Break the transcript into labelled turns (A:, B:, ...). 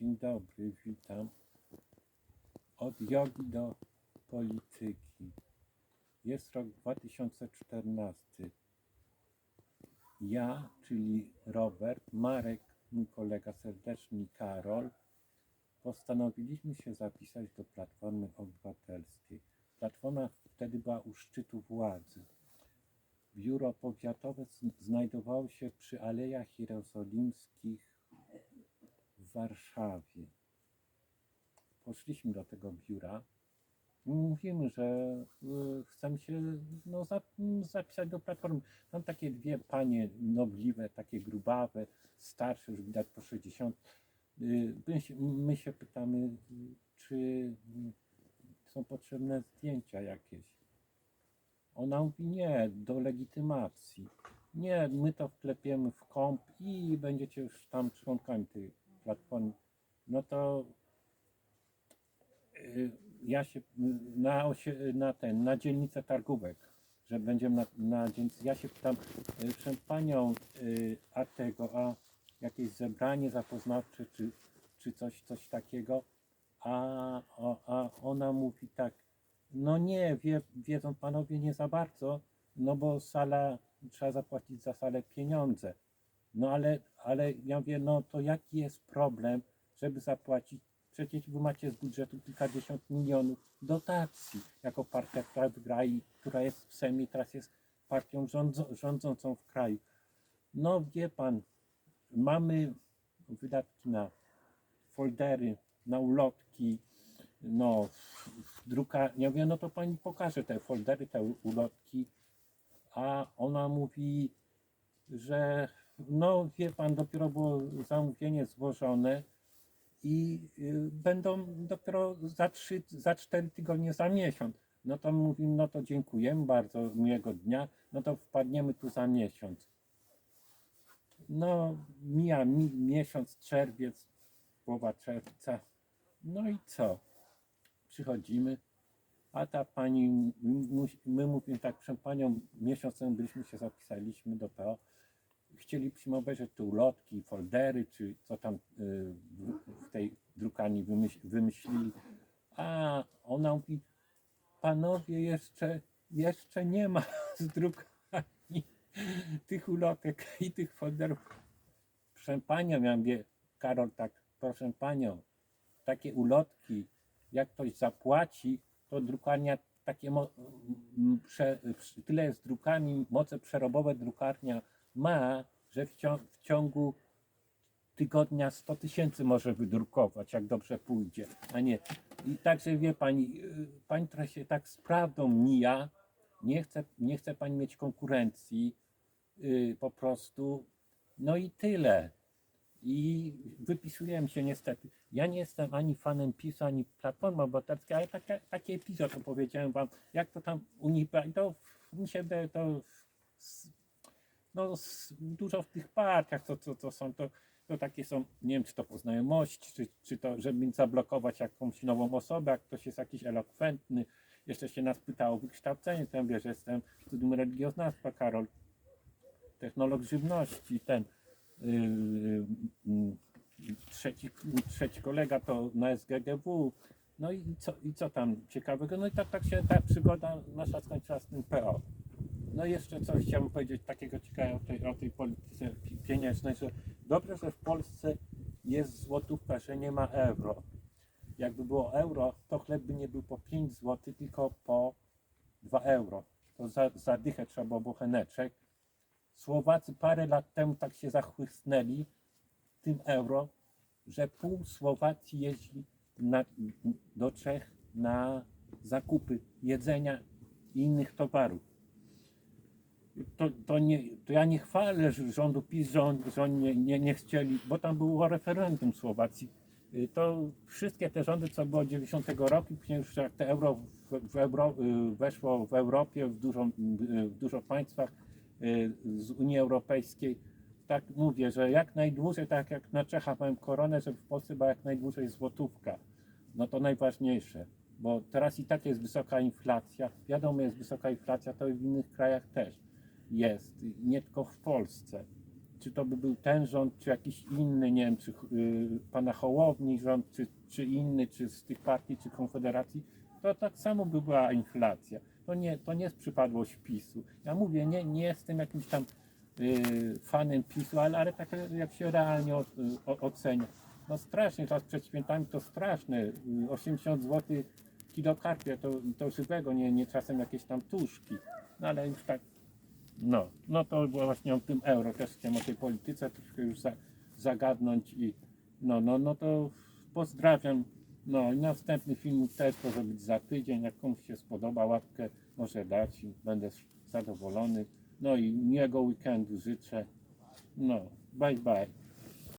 A: Dzień dobry, witam. Od jogi do polityki. Jest rok 2014. Ja, czyli Robert, Marek, mój kolega serdeczny Karol, postanowiliśmy się zapisać do Platformy Obywatelskiej. Platforma wtedy była u szczytu władzy. Biuro powiatowe znajdowało się przy Alejach Jerozolimskich Warszawie. Poszliśmy do tego biura. Mówimy, że y, chcemy się no, zapisać do platformy. Tam takie dwie panie nobliwe, takie grubawe, starsze, już widać po 60. Y, My się, my się pytamy, czy są potrzebne zdjęcia jakieś. Ona mówi nie, do legitymacji. Nie, my to wklepiemy w komp i będziecie już tam członkami tej platformy. No to y, ja się na, na ten, na dzielnicę targówek, że będziemy na, na. Ja się pytam, y, proszę panią, y, a tego, a jakieś zebranie zapoznawcze, czy, czy coś, coś takiego, a, a, a ona mówi tak, no nie, wie, wiedzą panowie nie za bardzo, no bo sala, trzeba zapłacić za salę pieniądze. No ale, ale ja mówię, no to jaki jest problem, żeby zapłacić? Przecież wy macie z budżetu kilkadziesiąt milionów dotacji jako partia, która wygra i która jest w Sejmie, teraz jest partią rządzo, rządzącą w kraju. No wie pan, mamy wydatki na foldery, na ulotki, no, druka, ja mówię, no to pani pokaże te foldery, te ulotki, a ona mówi, że no wie pan, dopiero było zamówienie złożone i y, będą dopiero za trzy, za cztery tygodnie, za miesiąc. No to mówimy, no to dziękujemy bardzo, miłego dnia, no to wpadniemy tu za miesiąc. No, mija mi, miesiąc, czerwiec, połowa czerwca. No i co? Przychodzimy, a ta pani, my mówimy tak, proszę panią, miesiąc temu byliśmy się zapisaliśmy do PO, chcielibyśmy obejrzeć te ulotki, foldery, czy co tam y, w, tej drukarni wymyśl, wymyślili. A ona mówi, panowie, jeszcze, jeszcze nie ma z drukarni tych ulotek i tych folderów. Proszę panią, ja mówię, Karol, tak, proszę panią, takie ulotki, jak ktoś zapłaci, to drukarnia takie tyle jest drukami, moce przerobowe drukarnia ma, że w, cią, w ciągu tygodnia 100 tysięcy może wydrukować, jak dobrze pójdzie, a nie. I także wie pani, y, pani trochę się tak z prawdą mija, nie chce, nie chce pani mieć konkurencji, y, po prostu, no i tyle. I wypisujemy się niestety. Ja nie jestem ani fanem PiSu, ani Platformy Obywatelskiej, ale taka, taki epizod opowiedziałem wam, jak to tam u nich to mi się to no, dużo w tych partiach, co, co, co są, to, to takie są, nie wiem, czy to po znajomości, czy, czy to, żeby zablokować jakąś nową osobę, jak ktoś jest jakiś elokwentny. Jeszcze się nas pytało o wykształcenie, mówię, że jestem studium religioznawstwa, Karol, technolog żywności, ten yy, yy, trzeci, trzeci kolega to na SGGW. No i co, i co tam ciekawego? No i tak, tak się ta przygoda nasza skończyła z tym PO. No jeszcze co chciałbym powiedzieć takiego ciekawego o tej, o tej polityce pi- pieniężnej, że dobrze, że w Polsce jest złotówka, że nie ma euro. Jakby było euro, to chleb by nie był po 5 zł, tylko po 2 euro. To za, za dychę trzeba było bocheneczek. Słowacy parę lat temu tak się zachłysnęli tym euro, że pół Słowacji jeździ na, do Czech na zakupy jedzenia i innych towarów. To, to, nie, to ja nie chwalę rządu PiS, że, on, że oni nie, nie, nie chcieli, bo tam było referendum Słowacji. Y, To wszystkie te rządy, co było 90 roku, później już jak te euro, w, w euro y, weszło w Europie, w dużo, y, w dużo państwach z Unii Europejskiej, tak mówię, że jak najdłużej, tak jak na Czechach mają koronę, żeby w Polsce była jak najdłużej złotówka. No to najważniejsze, bo teraz i tak jest wysoka inflacja. Wiadomo, jest wysoka inflacja, to i w innych krajach też jest, nie tylko w Polsce. czy to by był ten rząd, czy jakiś inny, nie wiem, czy y, pana Hołowni rząd, czy, czy inny, czy z tych partii, czy Konfederacji, to tak samo by była inflacja. To nie, to nie jest przypadłość PiSu. Ja mówię, nie, nie jestem jakimś tam y, fanem PiSu, ale, ale tak jak się realnie o, o, ocenia. No strasznie, czas przed świętami to straszne. Y, 80 zł kilo karpia, to, to żywego, nie, nie czasem jakieś tam tuszki. No ale już tak, no, no to było właśnie o tym euro, też chciałem o tej polityce troszkę już za, zagadnąć i no, no, no to pozdrawiam. No i następny film też może być za tydzień, jak komuś się spodoba, łapkę może dać i będę zadowolony. No i miłego weekendu życzę. No, bye bye.